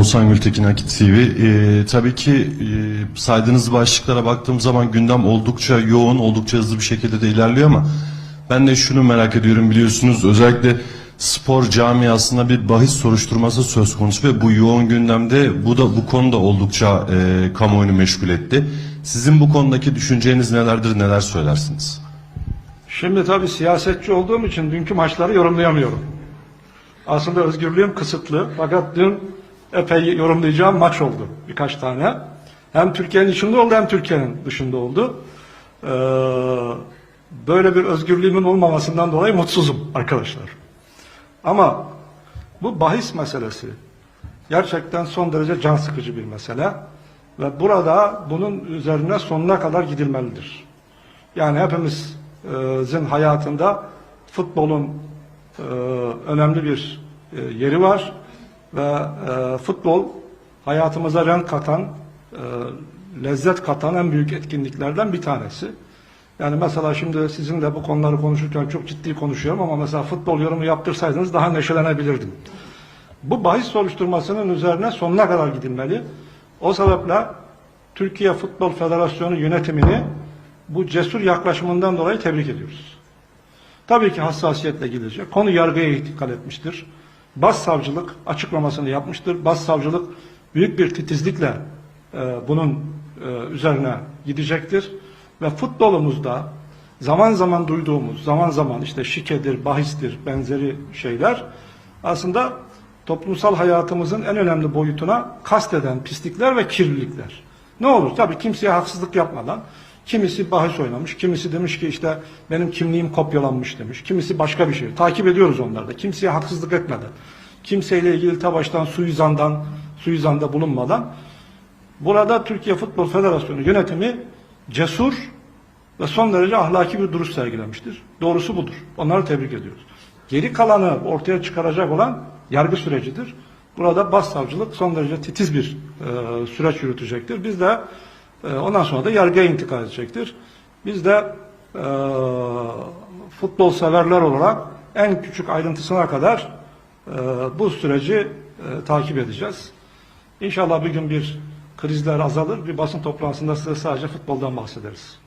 Oğuzhan Gültekin Akit TV. Ee, tabii ki e, saydığınız başlıklara baktığım zaman gündem oldukça yoğun, oldukça hızlı bir şekilde de ilerliyor ama ben de şunu merak ediyorum biliyorsunuz özellikle spor camiasında bir bahis soruşturması söz konusu ve bu yoğun gündemde bu da bu konuda oldukça e, kamuoyunu meşgul etti. Sizin bu konudaki düşünceniz nelerdir, neler söylersiniz? Şimdi tabii siyasetçi olduğum için dünkü maçları yorumlayamıyorum. Aslında özgürlüğüm kısıtlı. Fakat dün epey yorumlayacağım maç oldu. Birkaç tane. Hem Türkiye'nin içinde oldu hem Türkiye'nin dışında oldu. Ee, böyle bir özgürlüğümün olmamasından dolayı mutsuzum arkadaşlar. Ama bu bahis meselesi gerçekten son derece can sıkıcı bir mesele. Ve burada bunun üzerine sonuna kadar gidilmelidir. Yani hepimizin hayatında futbolun e, önemli bir e, yeri var ve e, futbol hayatımıza renk katan, e, lezzet katan en büyük etkinliklerden bir tanesi. Yani mesela şimdi sizinle bu konuları konuşurken çok ciddi konuşuyorum ama mesela futbol yorumu yaptırsaydınız daha neşelenebilirdim. Bu bahis soruşturmasının üzerine sonuna kadar gidilmeli. O sebeple Türkiye Futbol Federasyonu yönetimini bu cesur yaklaşımından dolayı tebrik ediyoruz. Tabii ki hassasiyetle gidecek. Konu yargıya intikal etmiştir. Başsavcılık açıklamasını yapmıştır. Başsavcılık büyük bir titizlikle e, bunun e, üzerine gidecektir. Ve futbolumuzda zaman zaman duyduğumuz, zaman zaman işte şikedir, bahistir, benzeri şeyler aslında toplumsal hayatımızın en önemli boyutuna kasteden pislikler ve kirlilikler. Ne olur? Tabii kimseye haksızlık yapmadan kimisi bahis oynamış, kimisi demiş ki işte benim kimliğim kopyalanmış demiş. Kimisi başka bir şey. Takip ediyoruz onları da. Kimseye haksızlık etmeden, kimseyle ilgili ta baştan suizandan, suizanda bulunmadan burada Türkiye Futbol Federasyonu yönetimi cesur ve son derece ahlaki bir duruş sergilemiştir. Doğrusu budur. Onları tebrik ediyoruz. Geri kalanı ortaya çıkaracak olan yargı sürecidir. Burada başsavcılık son derece titiz bir e, süreç yürütecektir. Biz de ondan sonra da yargıya intikal edecektir. Biz de e, futbol severler olarak en küçük ayrıntısına kadar e, bu süreci e, takip edeceğiz. İnşallah bir gün bir krizler azalır, bir basın toplantısında size sadece futboldan bahsederiz.